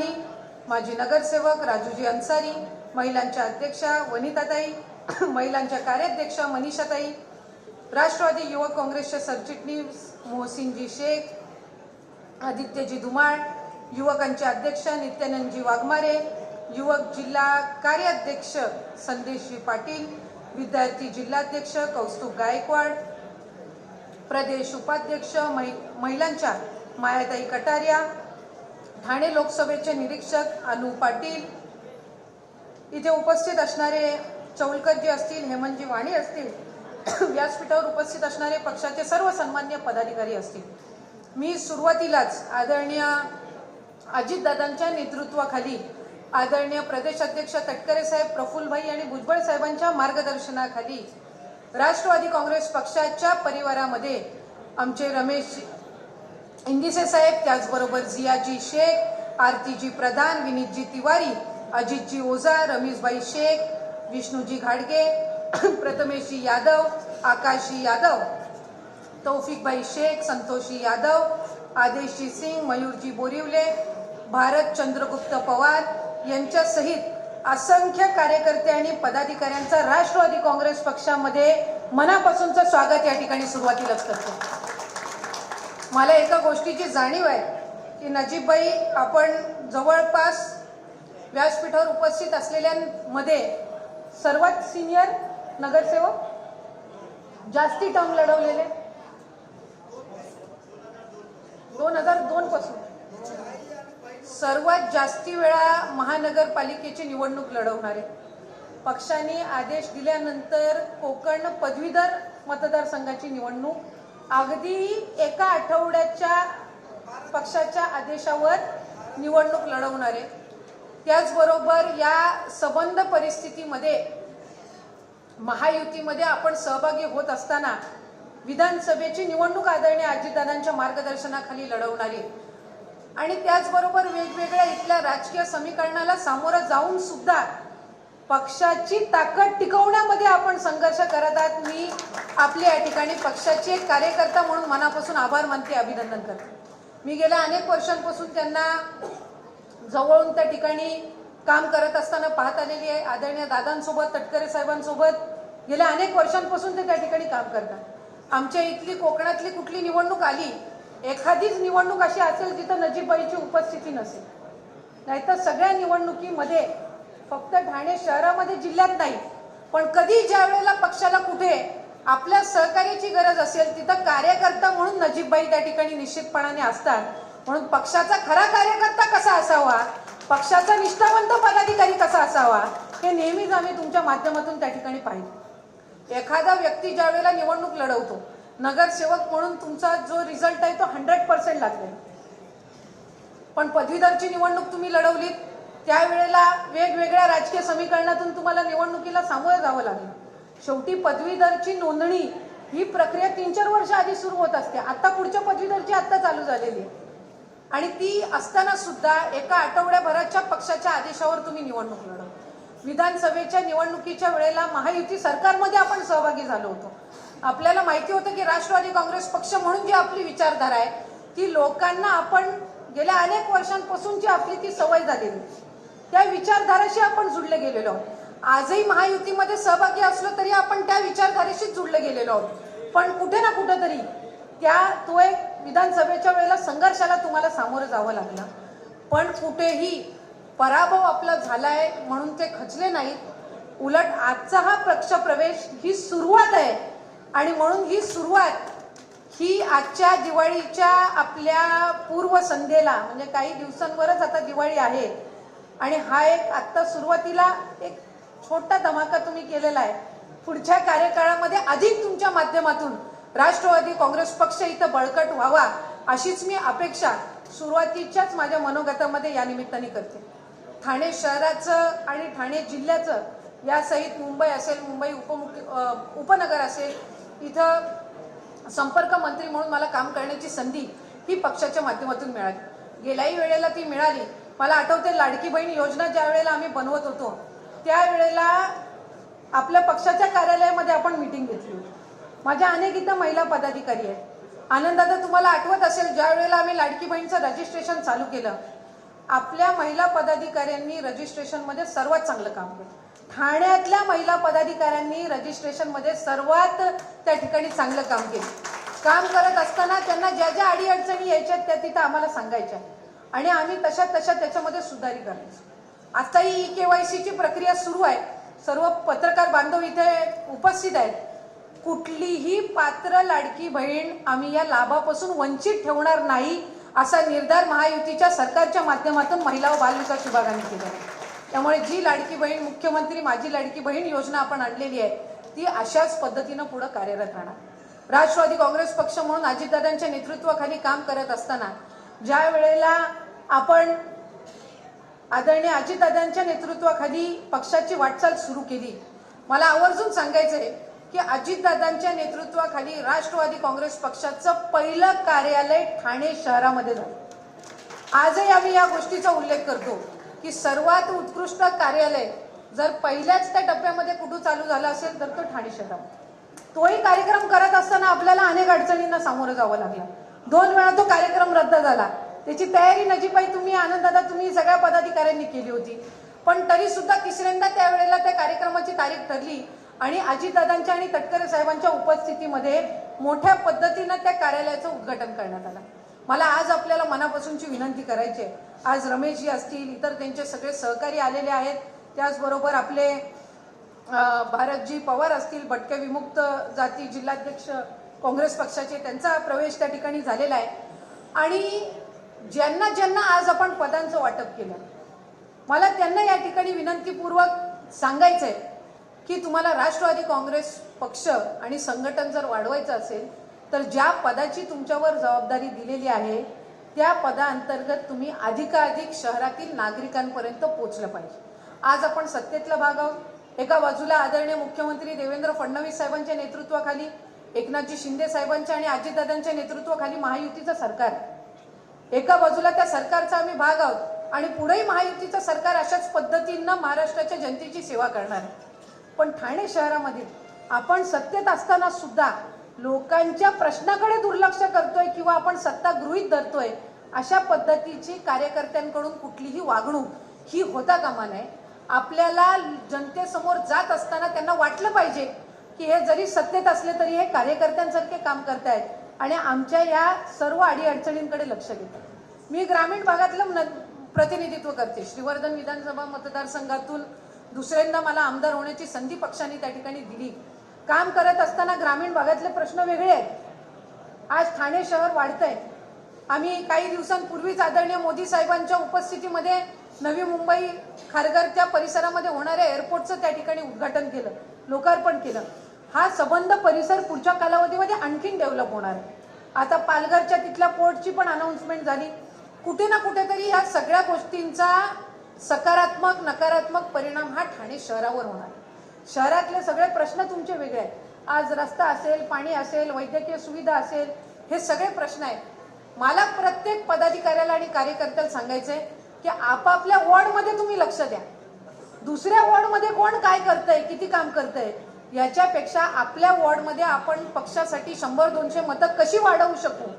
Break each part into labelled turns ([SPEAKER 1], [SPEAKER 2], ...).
[SPEAKER 1] मानी माजी नगरसेवक राजूजी अन्सारी महिलांच्या अध्यक्षा वनिताताई महिलांच्या कार्याध्यक्षा मनीषाताई राष्ट्रवादी युवक काँग्रेसचे सरचिटणीस मोहसिनजी शेख आदित्यजी धुमाळ युवकांचे अध्यक्ष नित्यानंदजी वाघमारे युवक जिल्हा कार्याध्यक्ष संदेशजी पाटील विद्यार्थी जिल्हाध्यक्ष कौस्तुभ गायकवाड प्रदेश उपाध्यक्ष महि- महिलांच्या मायाताई कटारिया ठाणे लोकसभेचे निरीक्षक अनु पाटील. इथे उपस्थित असणारे चौलकरजी असतील हेमंतजी वाणी असतील व्यासपीठावर उपस्थित असणारे पक्षाचे सर्व सन्मान्य पदाधिकारी असतील. मी सुरुवातीलाच आदरणीय अजितदादांच्या नेतृत्वाखाली आदरणीय प्रदेश अध्यक्ष तटकरे साहेब प्रफुल्लभाई आणि भुजबळ साहेबांच्या मार्गदर्शनाखाली राष्ट्रवादी काँग्रेस पक्षाच्या परिवारामध्ये आमचे रमेश इंदिसे साहेब त्याचबरोबर जियाजी शेख आरतीजी प्रधान विनीतजी तिवारी अजितजी ओझा रमेशबाई शेख विष्णूजी घाडगे प्रथमेशजी यादव आकाशजी यादव तौफिकबाई शेख संतोषी यादव आदेशजी सिंग मयूरजी बोरिवले भारत चंद्रगुप्त पवार यांच्यासहित असंख्य कार्यकर्ते आणि पदाधिकाऱ्यांचा राष्ट्रवादी काँग्रेस पक्षामध्ये मनापासूनचं स्वागत या ठिकाणी सुरुवातीलाच करतो. मला एका गोष्टीची जाणीव आहे की नजीबबाई आपण जवळपास व्यासपीठावर उपस्थित असलेल्यांमध्ये सर्वात सिनियर नगरसेवक? जास्ती टर्म लढवलेले? दोन हजार दोन पासून. सर्वात जास्ती वेळा महानगरपालिकेची निवडणूक लढवणारे. पक्षाने आदेश दिल्यानंतर कोकण पदवीधर मतदारसंघाची निवडणूक अगदी एका आठवड्याच्या पक्षाच्या आदेशावर निवडणूक लढवणारे त्याचबरोबर या सबंध परिस्थितीमध्ये महायुतीमध्ये आपण सहभागी होत असताना विधानसभेची निवडणूक आदरणीय अजितदादांच्या मार्गदर्शनाखाली लढवणारी आणि त्याचबरोबर वेगवेगळ्या इथल्या राजकीय समीकरणाला सामोरं जाऊन सुद्धा पक्षाची ताकद टिकवण्यामध्ये आपण संघर्ष करत आहात. मी आपले या ठिकाणी पक्षाचे एक कार्यकर्ता म्हणून मनापासून आभार मानते अभिनंदन करते. मी गेल्या अनेक वर्षांपासून त्यांना जवळून त्या ठिकाणी काम करत असताना पाहत आलेली आहे. आदरणीय दादांसोबत तटकरे साहेबांसोबत गेल्या अनेक वर्षांपासून ते त्या ठिकाणी काम करतात. आमच्या इथली कोकणातली कुठली निवडणूक आली एखादीच निवडणूक अशी असेल जिथं नजीबबाईची उपस्थिती नसेल. नाहीतर सगळ्या निवडणुकीमध्ये फक्त ठाणे शहरामध्ये जिल्ह्यात नाही पण कधी ज्या वेळेला पक्षाला कुठे आपल्या सहकार्याची गरज असेल तिथं कार्यकर्ता म्हणून नजीबबाई त्या ठिकाणी निश्चितपणाने असतात. म्हणून पक्षाचा खरा कार्यकर्ता कसा असावा? पक्षाचा निष्ठावंत पदाधिकारी कसा असावा? हे नेहमीच आम्ही तुमच्या माध्यमातून त्या ठिकाणी पाहिजे एखादा व्यक्ती ज्या वेळेला निवडणूक लढवतो नगरसेवक म्हणून तुमचा जो रिझल्ट आहे तो हंड्रेड पर्सेंट लागेल पण पदवीधरची निवडणूक तुम्ही लढवलीत त्यावेळेला वेगवेगळ्या राजकीय समीकरणातून तुम्हाला निवडणुकीला सामोरं जावं लागलं. शेवटी पदवीधरची नोंदणी ही प्रक्रिया तीन चार वर्ष आधी सुरू होत असते. आता पुढच्या पदवीधरची आता चालू झालेली आहे. आणि ती असताना सुद्धा एका आठवड्याभराच्या पक्षाच्या आदेशावर तुम्ही निवडणूक लढव विधानसभेच्या निवडणुकीच्या वेळेला महायुती सरकारमध्ये आपण सहभागी झालो होतो. आपल्याला माहिती होतं की राष्ट्रवादी काँग्रेस पक्ष म्हणून जी आपली विचारधारा आहे ती लोकांना आपण गेल्या अनेक वर्षांपासूनची आपली ती सवय झालेली त्या विचारधाराशी आपण जुडले गेलेलो. आजही महायुतीमध्ये सहभागी असलो तरी आपण त्या विचारधारेशी जुडले गेलेलो. आहोत पण कुठे ना कुठेतरी त्या तो एक विधानसभेच्या वेळेला संघर्षाला तुम्हाला सामोरं जावं लागलं. पण कुठेही पराभव आपला झाला आहे म्हणून ते खचले नाहीत. उलट आजचा हा पक्षप्रवेश ही सुरुवात आहे. आणि म्हणून ही सुरुवात ही आजच्या दिवाळीच्या आपल्या पूर्वसंध्येला म्हणजे काही दिवसांवरच आता दिवाळी आहे आणि हा एक आत्ता सुरुवातीला एक छोटा धमाका तुम्ही केलेला आहे. पुढच्या कार्यकाळामध्ये अधिक तुमच्या माध्यमातून राष्ट्रवादी काँग्रेस पक्ष इथं बळकट व्हावा अशीच मी अपेक्षा सुरुवातीच्याच माझ्या मनोगतामध्ये या निमित्ताने करते. ठाणे शहराचं आणि ठाणे जिल्ह्याचं यासहित मुंबई असेल मुंबई उपमुख्य उपनगर असेल इथं संपर्क मंत्री म्हणून मला काम करण्याची संधी ही पक्षाच्या माध्यमातून मिळाली. गेल्याही वेळेला ती मिळाली. मला आठवते लाडकी बहीण योजना ज्या वेळेला आम्ही बनवत होतो त्यावेळेला आपल्या पक्षाच्या कार्यालयामध्ये आपण मिटिंग घेतली होती. माझ्या अनेक इथं महिला पदाधिकारी आहेत. आनंदादा तुम्हाला आठवत असेल ज्या वेळेला आम्ही लाडकी बहीणचं रजिस्ट्रेशन चालू केलं आपल्या महिला पदाधिकाऱ्यांनी रजिस्ट्रेशनमध्ये सर्वात चांगलं काम केलं. ठाण्यातल्या महिला पदाधिकाऱ्यांनी रजिस्ट्रेशनमध्ये सर्वात त्या ठिकाणी चांगलं काम केलं. काम करत असताना त्यांना ज्या ज्या अडीअडचणी यायच्या त्या तिथं आम्हाला सांगायच्या. आणि आम्ही तशा तशा त्याच्यामध्ये सुधारी करायचो. आता ही के वाय सीची प्रक्रिया सुरू आहे. सर्व पत्रकार बांधव इथे उपस्थित आहेत. कुठलीही पात्र लाडकी बहीण आम्ही या लाभापासून वंचित ठेवणार नाही असा निर्धार महायुतीच्या सरकारच्या माध्यमातून महिला व बालविकास विभागाने केला आहे. त्यामुळे जी लाडकी बहीण मुख्यमंत्री माझी लाडकी बहीण योजना आपण आणलेली आहे ती अशाच पद्धतीनं पुढं कार्यरत राहणार. राष्ट्रवादी काँग्रेस पक्ष म्हणून अजितदादांच्या नेतृत्वाखाली काम करत असताना ज्या वेळेला आपण आदरणीय अजितदादांच्या नेतृत्वाखाली पक्षाची वाटचाल सुरू केली. मला आवर्जून सांगायचंय की अजितदादांच्या नेतृत्वाखाली राष्ट्रवादी काँग्रेस पक्षाचं पहिलं कार्यालय ठाणे शहरामध्ये झालं. आजही आम्ही या गोष्टीचा उल्लेख करतो की सर्वात उत्कृष्ट कार्यालय जर पहिल्याच त्या टप्प्यामध्ये कुठं चालू झालं असेल तर तो ठाणे शहरामध्ये. तोही कार्यक्रम करत असताना आपल्याला अनेक अडचणींना सामोरं जावं लागलं. दोन वेळा तो कार्यक्रम रद्द झाला. त्याची तयारी नजीबाई तुम्ही आनंददादा तुम्ही सगळ्या पदाधिकाऱ्यांनी केली होती. पण तरी सुद्धा तिसऱ्यांदा त्यावेळेला त्या कार्यक्रमाची तारीख ठरली आणि अजितदादांच्या आणि तटकरे साहेबांच्या उपस्थितीमध्ये मोठ्या पद्धतीनं त्या कार्यालयाचं उद्घाटन करण्यात आलं. मला आज आपल्याला मनापासूनची विनंती करायची आहे. आज रमेशजी असतील इतर त्यांचे सगळे सहकारी आलेले आहेत. त्याचबरोबर आपले भारतजी पवार असतील भटके विमुक्त जाती जिल्हाध्यक्ष काँग्रेस पक्षाचे त्यांचा प्रवेश त्या ठिकाणी झालेला आहे. आणि ज्यांना ज्यांना आज आपण पदांचं वाटप केलं मला त्यांना या ठिकाणी विनंतीपूर्वक सांगायचं आहे की तुम्हाला राष्ट्रवादी काँग्रेस पक्ष आणि संघटन जर वाढवायचं असेल तर ज्या पदाची तुमच्यावर जबाबदारी दिलेली आहे त्या पदाअंतर्गत तुम्ही अधिकाधिक शहरातील नागरिकांपर्यंत पोचलं पाहिजे. आज आपण सत्तेतला भाग आहोत. एका बाजूला आदरणीय मुख्यमंत्री देवेंद्र फडणवीस साहेबांच्या नेतृत्वाखाली एकनाथजी शिंदे साहेबांच्या आणि अजितदादांच्या नेतृत्वाखाली महायुतीचं सरकार आहे. एका बाजूला त्या सरकारचा आम्ही भाग आहोत आणि पुढेही महायुतीचं सरकार अशाच पद्धतीनं महाराष्ट्राच्या जनतेची सेवा करणार आहे. पण ठाणे शहरामध्ये आपण सत्तेत असताना सुद्धा लोकांच्या प्रश्नाकडे दुर्लक्ष करतोय किंवा आपण सत्ता गृहीत धरतोय अशा पद्धतीची कार्यकर्त्यांकडून कुठलीही वागणूक ही होता कामा नये. आपल्याला जनतेसमोर जात असताना त्यांना वाटलं पाहिजे की हे जरी सत्तेत असले तरी हे कार्यकर्त्यांसारखे काम करतायत. आणि आमच्या या सर्व अडीअडचणींकडे लक्ष देतात मी ग्रामीण भागातलं न- प्रतिनिधित्व करते. श्रीवर्धन विधानसभा मतदारसंघातून दुसऱ्यांदा मला आमदार होण्याची संधी पक्षाने त्या ठिकाणी दिली. काम करत असताना ग्रामीण भागातले प्रश्न वेगळे आहेत. आज ठाणे शहर वाढतंय. आम्ही काही दिवसांपूर्वीच आदरणीय मोदी साहेबांच्या उपस्थितीमध्ये नवी मुंबई खारघरच्या परिसरामध्ये होणाऱ्या एअरपोर्टचं त्या ठिकाणी उद्घाटन केलं लोकार्पण केलं. हा संबंध परिसर पुढच्या कालावधीमध्ये आणखीन डेव्हलप होणार. आहे आता पालघरच्या तिथल्या पोर्टची पण अनाऊन्समेंट झाली. कुठे ना कुठेतरी ह्या सगळ्या गोष्टींचा सकारात्मक नकारात्मक परिणाम हा ठाणे शहरावर होणार. शहरातले सगळे प्रश्न तुमचे वेगळे आहेत. आज रस्ता असेल पाणी असेल वैद्यकीय सुविधा असेल हे सगळे प्रश्न आहेत. मला प्रत्येक पदाधिकाऱ्याला आणि कार्यकर्त्याला सांगायचंय की आपापल्या वॉर्डमध्ये तुम्ही लक्ष द्या. दुसऱ्या वॉर्डमध्ये कोण काय करतंय किती काम करतंय याच्यापेक्षा आपल्या वॉर्डमध्ये आपण पक्षासाठी शंभर दोनशे मतं कशी वाढवू शकू?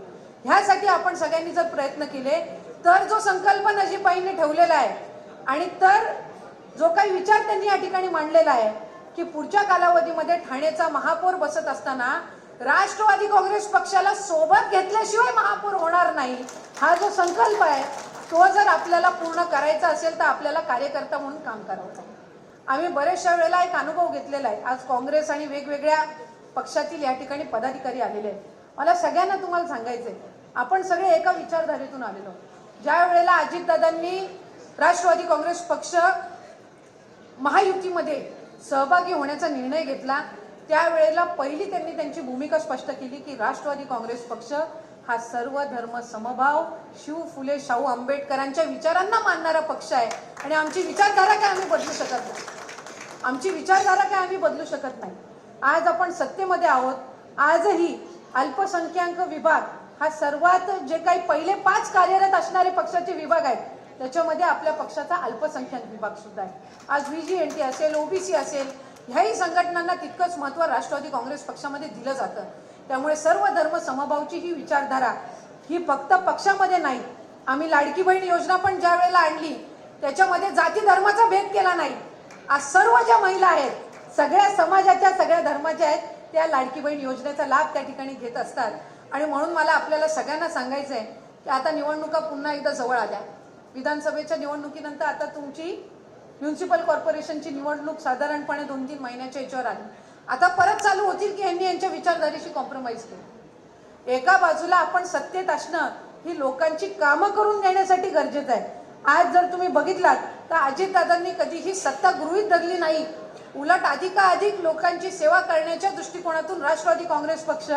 [SPEAKER 1] ह्यासाठी आपण सगळ्यांनी जर प्रयत्न केले तर जो संकल्प नजीबाईंनी ठेवलेला आहे आणि तर जो काही विचार त्यांनी या ठिकाणी मांडलेला आहे की पुढच्या कालावधीमध्ये ठाण्याचा महापौर बसत असताना राष्ट्रवादी काँग्रेस पक्षाला सोबत घेतल्याशिवाय महापौर होणार नाही हा जो संकल्प आहे तो जर आपल्याला पूर्ण करायचा असेल तर आपल्याला कार्यकर्ता म्हणून काम करावं लागेल. आम्ही बऱ्याचशा वेळेला एक अनुभव घेतलेला आहे. आज काँग्रेस आणि वेगवेगळ्या पक्षातील या ठिकाणी पदाधिकारी आलेले आहेत. मला सगळ्यांना तुम्हाला सांगायचंय आपण सगळे एका विचारधारेतून आलेलो ज्या वेळेला अजितदादांनी राष्ट्रवादी काँग्रेस पक्ष महायुतीमध्ये सहभागी होण्याचा निर्णय घेतला त्यावेळेला पहिली त्यांनी त्यांची भूमिका स्पष्ट केली की राष्ट्रवादी काँग्रेस पक्ष हा सर्व धर्म समभाव शिव फुले शाहू आंबेडकरांच्या विचारांना मानणारा पक्ष आहे. आणि आमची विचारधारा काय आम्ही बदलू शकत नाही? आमची विचारधारा काय आम्ही बदलू शकत नाही? आज आपण सत्तेमध्ये आहोत. आजही अल्पसंख्याक विभाग हा सर्वात जे काही पहिले पाच कार्यरत असणारे पक्षाचे विभाग आहेत. त्याच्यामध्ये आपल्या पक्षाचा अल्पसंख्याक विभाग सुद्धा आहे. आज व्हीजी एन टी असेल ओबीसी असेल ह्याही संघटनांना तितकंच महत्त्व राष्ट्रवादी काँग्रेस पक्षामध्ये दिलं जातं. त्यामुळे सर्व धर्म समभावची ही विचारधारा ही फक्त पक्षामध्ये नाही आम्ही लाडकी बहीण योजना पण ज्या वेळेला आणली त्याच्यामध्ये जाती धर्माचा भेद केला नाही. आज सर्व ज्या महिला आहेत सगळ्या समाजाच्या सगळ्या धर्माच्या आहेत त्या लाडकी बहीण योजनेचा लाभ त्या ठिकाणी घेत असतात. आणि म्हणून मला आपल्याला सगळ्यांना सांगायचं आहे की आता निवडणुका पुन्हा एकदा जवळ आल्या. विधानसभेच्या निवडणुकीनंतर आता तुमची म्युन्सिपल कॉर्पोरेशनची निवडणूक साधारणपणे दोन तीन महिन्याच्या याच्यावर आली. आता परत चालू होतील की यांनी यांच्या विचारधारेशी कॉम्प्रोमाइज केलं? एका बाजूला आपण सत्तेत असणं ही लोकांची कामं करून घेण्यासाठी गरजेचं आहे. आज जर तुम्ही बघितलात तर अजितदादांनी कधीही सत्ता गृहीत धरली नाही. उलट अधिकाधिक लोकांची सेवा करण्याच्या दृष्टिकोनातून राष्ट्रवादी काँग्रेस पक्ष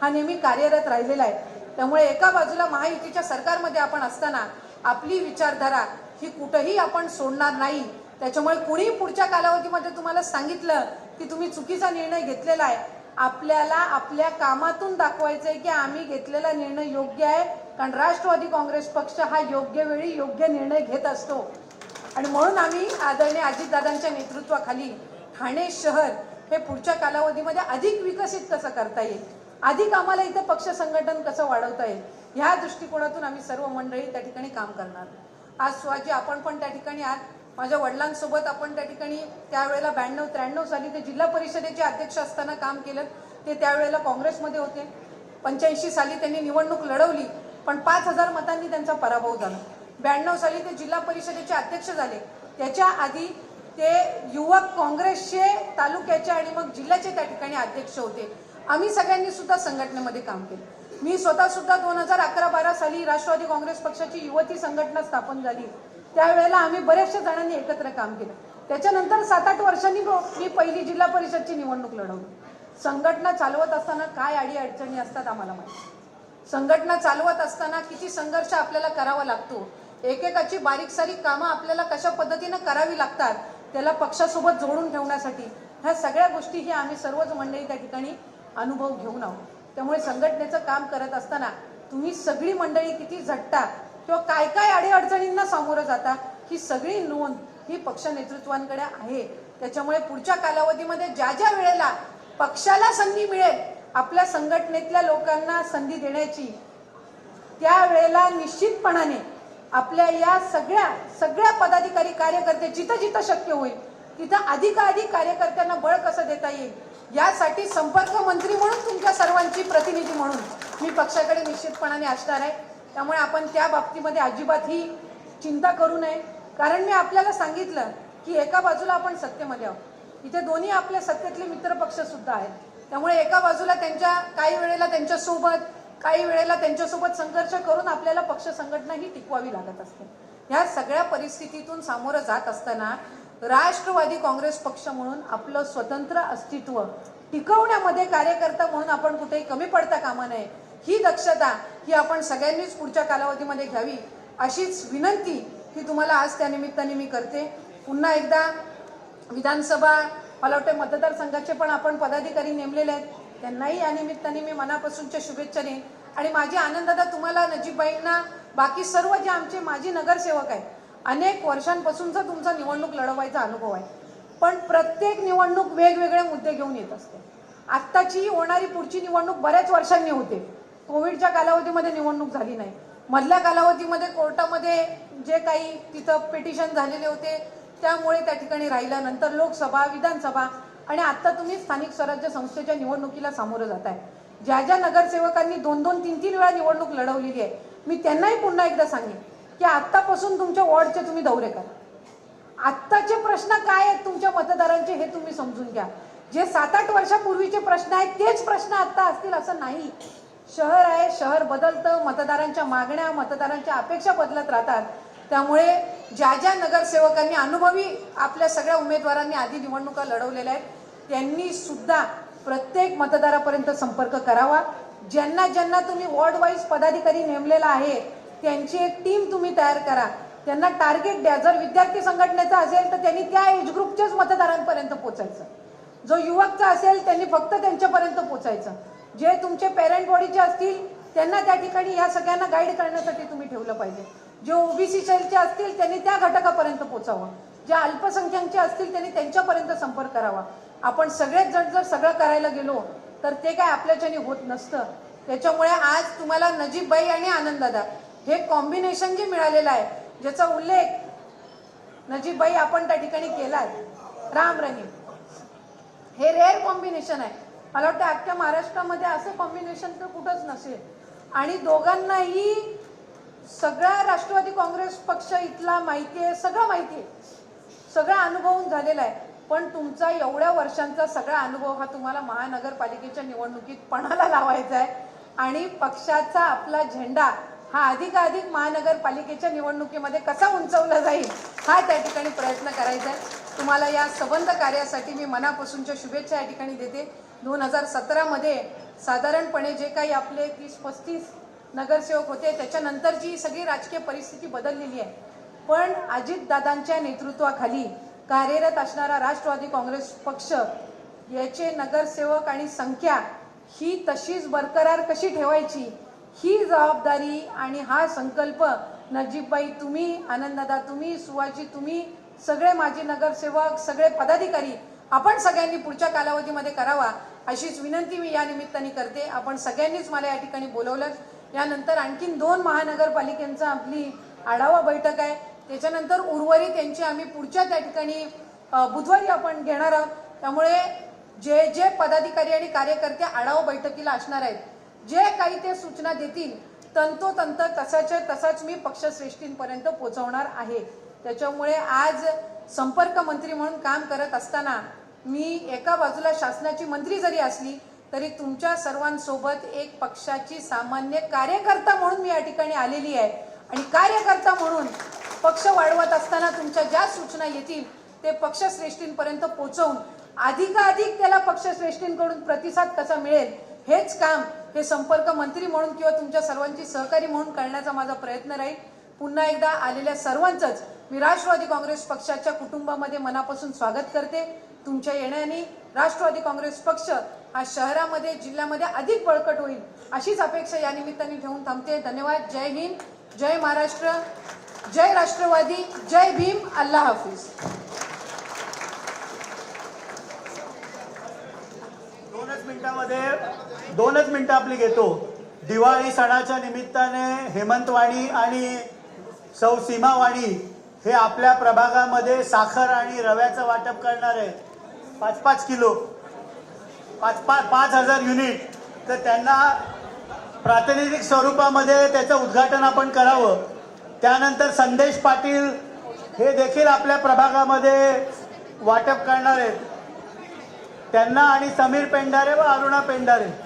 [SPEAKER 1] हा नेहमी कार्यरत राहिलेला आहे. त्यामुळे एका बाजूला महायुतीच्या सरकारमध्ये आपण असताना आपली विचारधारा ही कुठंही आपण सोडणार नाही. त्याच्यामुळे कुणी पुढच्या कालावधीमध्ये तुम्हाला सांगितलं की तुम्ही चुकीचा निर्णय घेतलेला आहे. आपल्याला आपल्या कामातून दाखवायचं आहे की आम्ही घेतलेला निर्णय योग्य आहे. कारण राष्ट्रवादी काँग्रेस पक्ष हा योग्य वेळी योग्य निर्णय घेत असतो. आणि म्हणून आम्ही आदरणीय अजितदादांच्या नेतृत्वाखाली ठाणे शहर हे पुढच्या कालावधीमध्ये अधिक विकसित कसं करता येईल? अधिक आम्हाला इथं पक्ष संघटन कसं वाढवता येईल? ह्या दृष्टिकोनातून आम्ही सर्व मंडळी त्या ठिकाणी काम करणार. आज स्वाजी आपण पण त्या ठिकाणी आहात. माझ्या वडिलांसोबत आपण त्या ठिकाणी त्यावेळेला ब्याण्णव त्र्याण्णव साली ते जिल्हा परिषदेचे अध्यक्ष असताना काम केलं. ते त्यावेळेला काँग्रेसमध्ये होते. पंच्याऐंशी साली त्यांनी निवडणूक लढवली पण पाच हजार मतांनी त्यांचा पराभव झाला. ब्याण्णव साली ते जिल्हा परिषदेचे अध्यक्ष झाले. त्याच्या आधी ते युवक काँग्रेसचे तालुक्याचे आणि मग जिल्ह्याचे त्या ठिकाणी अध्यक्ष होते. आम्ही सगळ्यांनी सुद्धा संघटनेमध्ये काम केलं. मी स्वतः सुद्धा दोन हजार अकरा बारा साली राष्ट्रवादी काँग्रेस पक्षाची युवती संघटना स्थापन झाली. त्यावेळेला आम्ही बऱ्याचशा जणांनी एकत्र काम केलं. त्याच्यानंतर सात आठ वर्षांनी मी पहिली जिल्हा परिषदची निवडणूक लढवली. संघटना चालवत असताना काय अडी अडचणी असतात आम्हाला माहिती संघटना चालवत असताना किती संघर्ष आपल्याला करावा लागतो? एकेकाची बारीक सारीक कामं आपल्याला कशा पद्धतीनं करावी लागतात? त्याला पक्षासोबत जोडून ठेवण्यासाठी ह्या सगळ्या गोष्टी ही आम्ही सर्वच मंडळी त्या ठिकाणी अनुभव घेऊन आहोत. त्यामुळे संघटनेचं काम करत असताना तुम्ही सगळी मंडळी किती झटता किंवा काय काय अडीअडचणींना सामोरं जाता ही सगळी नोंद ही पक्ष नेतृत्वांकडे आहे. त्याच्यामुळे पुढच्या कालावधीमध्ये ज्या ज्या वेळेला पक्षाला संधी मिळेल आपल्या संघटनेतल्या लोकांना संधी देण्याची त्यावेळेला निश्चितपणाने आपल्या या सगळ्या सगळ्या पदाधिकारी कार्यकर्ते जिथं जिथं शक्य होईल तिथं अधिकाधिक कार्यकर्त्यांना बळ कसं देता येईल यासाठी संपर्क मंत्री म्हणून तुमच्या सर्वांची प्रतिनिधी म्हणून मी पक्षाकडे निश्चितपणाने असणार आहे. त्यामुळे आपण त्या बाबतीमध्ये अजिबात ही चिंता करू नये. कारण मी आपल्याला सांगितलं की एका बाजूला आपण सत्तेमध्ये आहोत. इथे दोन्ही आपल्या सत्तेतले मित्रपक्षसुद्धा सुद्धा आहेत. त्यामुळे एका बाजूला त्यांच्या काही वेळेला त्यांच्यासोबत काही वेळेला त्यांच्यासोबत संघर्ष करून आपल्याला पक्ष संघटना ही टिकवावी लागत असते. ह्या सगळ्या परिस्थितीतून सामोरं जात असताना राष्ट्रवादी काँग्रेस पक्ष म्हणून आपलं स्वतंत्र अस्तित्व टिकवण्यामध्ये कार्यकर्ता म्हणून आपण कुठेही कमी पडता कामा नये. ही दक्षता ही आपण सगळ्यांनीच पुढच्या कालावधीमध्ये घ्यावी अशीच विनंती ही तुम्हाला आज त्यानिमित्ताने मी करते. पुन्हा एकदा विधानसभा मला वाटतं मतदारसंघाचे पण आपण पदाधिकारी नेमलेले आहेत. त्यांनाही या निमित्ताने मी मनापासूनच्या शुभेच्छा देईन. आणि माझी आनंदादा तुम्हाला नजीबाईंना बाकी सर्व जे आमचे माजी नगरसेवक आहेत अनेक वर्षांपासूनचा तुमचा निवडणूक लढवायचा अनुभव आहे पण प्रत्येक निवडणूक वेगवेगळे मुद्दे घेऊन येत असते. आत्ताची होणारी पुढची निवडणूक बऱ्याच वर्षांनी होते. कोविडच्या कालावधीमध्ये निवडणूक झाली नाही. मधल्या कालावधीमध्ये कोर्टामध्ये जे काही तिथं पिटिशन झालेले होते त्यामुळे त्या ठिकाणी राहिलं. नंतर लोकसभा विधानसभा आणि आत्ता तुम्ही स्थानिक स्वराज्य संस्थेच्या निवडणुकीला सामोरं जात आहे ज्या ज्या नगरसेवकांनी दोन दोन तीन तीन वेळा निवडणूक लढवलेली आहे मी त्यांनाही पुन्हा एकदा सांगेन की आत्तापासून तुमच्या वॉर्डचे तुम्ही दौरे करा. आत्ताचे प्रश्न काय आहेत तुमच्या मतदारांचे हे तुम्ही समजून घ्या. जे सात आठ वर्षापूर्वीचे प्रश्न आहेत तेच प्रश्न आत्ता असतील असं नाही. शहर आहे शहर बदलतं मतदारांच्या मागण्या मतदारांच्या अपेक्षा बदलत राहतात. त्यामुळे ज्या ज्या नगरसेवकांनी अनुभवी आपल्या सगळ्या उमेदवारांनी आधी निवडणुका लढवलेल्या आहेत त्यांनी सुद्धा प्रत्येक मतदारापर्यंत संपर्क करावा. ज्यांना ज्यांना तुम्ही वॉर्ड वाईज पदाधिकारी नेमलेला आहे त्यांची एक टीम तुम्ही तयार करा. त्यांना टार्गेट द्या. जर विद्यार्थी संघटनेचा असेल तर त्यांनी त्या एज ग्रुपच्याच मतदारांपर्यंत पोचायचं. जो युवकचा असेल त्यांनी फक्त त्यांच्यापर्यंत पोचायचं. जे तुमचे पेरेंट बॉडीचे असतील त्यांना त्या ठिकाणी या सगळ्यांना गाईड करण्यासाठी तुम्ही ठेवलं पाहिजे. जे ओबीसी सेलचे असतील त्यांनी त्या घटकापर्यंत पोचावं. जे अल्पसंख्याकचे असतील त्यांनी त्यांच्यापर्यंत संपर्क करावा. आपण सगळेच जण जर सगळं करायला गेलो तर ते काय आपल्याच्याने होत नसतं. त्याच्यामुळे आज तुम्हाला नजीबबाई आणि आनंददादा हे कॉम्बिनेशन जे मिळालेलं आहे ज्याचा उल्लेख नजीबबाई आपण त्या ठिकाणी केलाय. राम रहीम. हे रेअर कॉम्बिनेशन आहे. मला वाटतं अख्ख्या महाराष्ट्रामध्ये असं कॉम्बिनेशन तर कुठंच नसेल. आणि दोघांनाही सगळा राष्ट्रवादी काँग्रेस पक्ष इथला माहिती आहे सगळं माहिती आहे. सगळं अनुभवून झालेला आहे. पण तुमचा एवढ्या वर्षांचा सगळा अनुभव हा तुम्हाला महानगरपालिकेच्या निवडणुकीत पणाला लावायचा आहे. आणि पक्षाचा आपला झेंडा हा अधिकाधिक महानगरपालिकेच्या निवडणुकीमध्ये कसा उंचवला जाईल हा त्या ठिकाणी प्रयत्न करायचा आहे. तुम्हाला या सबंध कार्यासाठी मी मनापासूनच्या शुभेच्छा या ठिकाणी देते. दोन हजार सतरामध्ये साधारणपणे जे काही आपले तीस पस्तीस नगरसेवक होते त्याच्यानंतरची सगळी राजकीय परिस्थिती बदललेली आहे. पण अजितदादांच्या नेतृत्वाखाली कार्यरत असणारा राष्ट्रवादी काँग्रेस पक्ष याचे नगरसेवक आणि संख्या ही तशीच बरकरार कशी ठेवायची ही जबाबदारी आणि हा संकल्प नजीबबाई तुम्ही आनंददा तुम्ही सुवाजी तुम्ही सगळे माजी नगरसेवक सगळे पदाधिकारी आपण सगळ्यांनी पुढच्या कालावधीमध्ये करावा अशीच विनंती मी या निमित्ताने करते. आपण सगळ्यांनीच मला या ठिकाणी बोलवलं. यानंतर आणखीन दोन महानगरपालिकांचा आपली आढावा बैठक आहे. त्याच्यानंतर उर्वरित यांची आम्ही पुढच्या त्या ठिकाणी बुधवारी आपण घेणार आहोत. त्यामुळे जे जे पदाधिकारी आणि कार्यकर्ते आढावा बैठकीला असणार आहेत जे काही ते सूचना देतील तंतोतंत तसाच्या तसाच मी पक्षश्रेष्ठींपर्यंत पोहोचवणार आहे. त्याच्यामुळे आज संपर्क मंत्री म्हणून काम करत असताना मी एका बाजूला शासनाची मंत्री जरी असली तरी तुमच्या सर्वांसोबत एक पक्षाची सामान्य कार्यकर्ता म्हणून मी या ठिकाणी आलेली आहे. आणि कार्यकर्ता म्हणून पक्ष वाढवत असताना तुमच्या ज्या सूचना येतील ते पक्षश्रेष्ठींपर्यंत पोहोचवून अधिकाधिक त्याला पक्षश्रेष्ठींकडून प्रतिसाद कसा मिळेल हेच काम हे संपर्क मंत्री म्हणून किंवा तुमच्या सर्वांची सहकारी म्हणून करण्याचा माझा प्रयत्न राहील. पुन्हा एकदा आलेल्या सर्वांचंच मी राष्ट्रवादी काँग्रेस पक्षाच्या कुटुंबामध्ये मनापासून स्वागत करते. तुमच्या येण्याने राष्ट्रवादी काँग्रेस पक्ष हा शहरामध्ये जिल्ह्यामध्ये अधिक बळकट होईल अशीच अपेक्षा या निमित्ताने ठेवून थांबते. धन्यवाद. जय हिंद. जय महाराष्ट्र. जय राष्ट्रवादी. जय भीम. अल्लाह हाफिज.
[SPEAKER 2] दोनच मिनिटामध्ये दोनच मिनिटं आपली घेतो. दिवाळी सणाच्या निमित्ताने हेमंतवाणी आणि सौ सीमावाणी हे आपल्या प्रभागामध्ये साखर आणि रव्याचं वाटप करणार आहेत. पाच पाच किलो. पाच पाच पाच हजार युनिट. तर त्यांना प्रातिनिधिक स्वरूपामध्ये त्याचं उद्घाटन आपण करावं. त्यानंतर संदेश पाटील हे देखील आपल्या प्रभागामध्ये वाटप करणार आहेत. त्यांना आणि समीर पेंढारे व अरुणा पेंढारे.